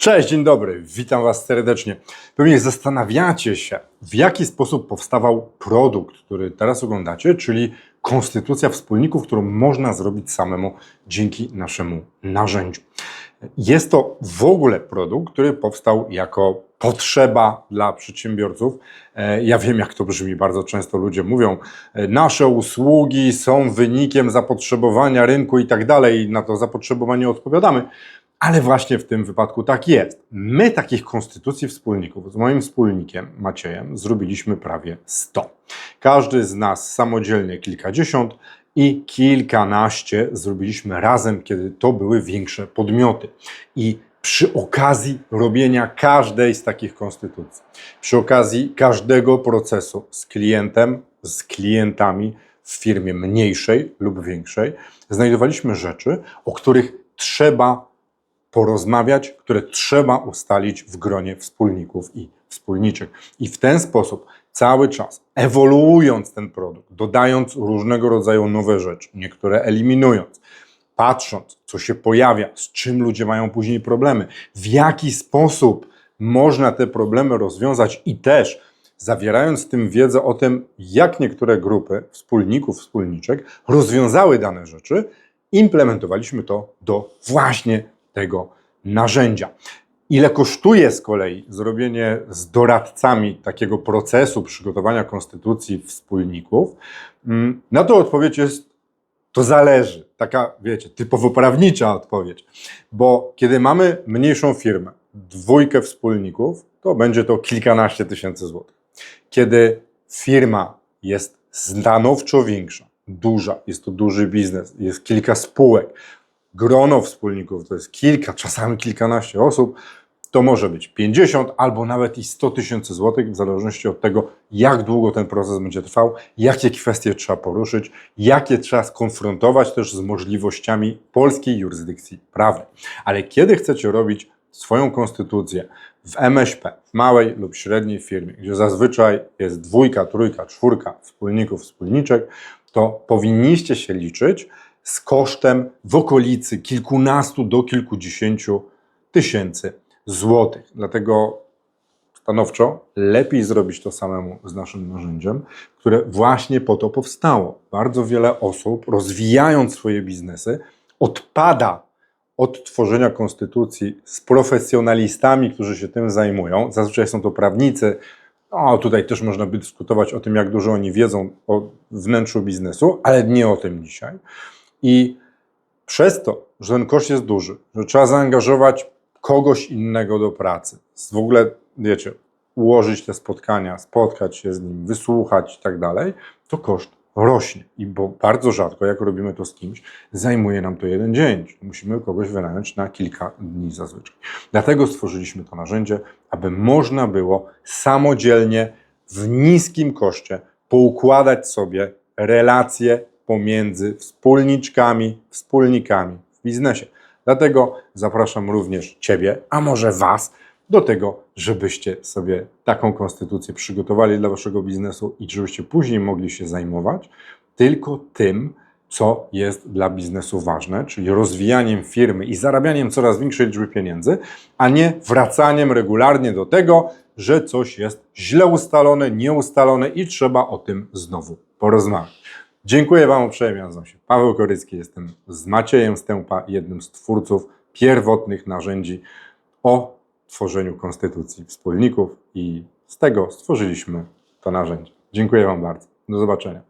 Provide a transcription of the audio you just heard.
Cześć, dzień dobry, witam Was serdecznie. Pewnie zastanawiacie się, w jaki sposób powstawał produkt, który teraz oglądacie, czyli konstytucja wspólników, którą można zrobić samemu dzięki naszemu narzędziu. Jest to w ogóle produkt, który powstał jako potrzeba dla przedsiębiorców. E, Ja wiem, jak to brzmi, bardzo często ludzie mówią, e, nasze usługi są wynikiem zapotrzebowania rynku i tak dalej, na to zapotrzebowanie odpowiadamy. Ale właśnie w tym wypadku tak jest. My takich konstytucji wspólników z moim wspólnikiem Maciejem zrobiliśmy prawie 100. Każdy z nas samodzielnie kilkadziesiąt i kilkanaście zrobiliśmy razem, kiedy to były większe podmioty. I przy okazji robienia każdej z takich konstytucji, przy okazji każdego procesu z klientem, z klientami w firmie mniejszej lub większej, znajdowaliśmy rzeczy, o których trzeba porozmawiać, które trzeba ustalić w gronie wspólników i wspólniczek. I w ten sposób cały czas ewoluując ten produkt, dodając różnego rodzaju nowe rzeczy, niektóre eliminując, patrząc, co się pojawia, z czym ludzie mają później problemy, w jaki sposób można te problemy rozwiązać i też zawierając w tym wiedzę o tym, jak niektóre grupy wspólników, wspólniczek rozwiązały dane rzeczy, implementowaliśmy to do właśnie tego narzędzia. Ile kosztuje z kolei zrobienie z doradcami takiego procesu przygotowania konstytucji wspólników? Mm, Na to odpowiedź jest to zależy. Taka, wiecie, typowo prawnicza odpowiedź. Bo kiedy mamy mniejszą firmę, dwójkę wspólników, to będzie to kilkanaście tysięcy złotych. Kiedy firma jest stanowczo większa, duża, jest to duży biznes, jest kilka spółek, grono wspólników to jest kilka, czasami kilkanaście osób, to może być 50 albo nawet i 100 tysięcy złotych, w zależności od tego, jak długo ten proces będzie trwał, jakie kwestie trzeba poruszyć, jakie trzeba skonfrontować też z możliwościami polskiej jurysdykcji prawnej. Ale kiedy chcecie robić swoją konstytucję w MŚP, w małej lub średniej firmie, gdzie zazwyczaj jest dwójka, trójka, czwórka wspólników, wspólniczek, to powinniście się liczyć z kosztem w okolicy kilkunastu do kilkudziesięciu tysięcy złotych. Dlatego stanowczo lepiej zrobić to samemu z naszym narzędziem, które właśnie po to powstało. Bardzo wiele osób, rozwijając swoje biznesy, odpada od tworzenia konstytucji z profesjonalistami, którzy się tym zajmują. Zazwyczaj są to prawnicy. O, tutaj też można by dyskutować o tym, jak dużo oni wiedzą o wnętrzu biznesu, ale nie o tym dzisiaj. I przez to, że ten koszt jest duży, że trzeba zaangażować kogoś innego do pracy, w ogóle, wiecie, ułożyć te spotkania, spotkać się z nim, wysłuchać i tak dalej, to koszt rośnie. I bo bardzo rzadko, jak robimy to z kimś, zajmuje nam to jeden dzień. Musimy kogoś wynająć na kilka dni zazwyczaj. Dlatego stworzyliśmy to narzędzie, aby można było samodzielnie, w niskim koszcie, poukładać sobie relacje pomiędzy wspólniczkami, wspólnikami w biznesie. Dlatego zapraszam również Ciebie, a może Was, do tego, żebyście sobie taką konstytucję przygotowali dla Waszego biznesu i żebyście później mogli się zajmować tylko tym, co jest dla biznesu ważne, czyli rozwijaniem firmy i zarabianiem coraz większej liczby pieniędzy, a nie wracaniem regularnie do tego, że coś jest źle ustalone, nieustalone i trzeba o tym znowu porozmawiać. Dziękuję Wam uprzejmie, nazywam się Paweł Korycki, jestem z Maciejem Stępa, jednym z twórców pierwotnych narzędzi o tworzeniu konstytucji wspólników i z tego stworzyliśmy to narzędzie. Dziękuję Wam bardzo. Do zobaczenia.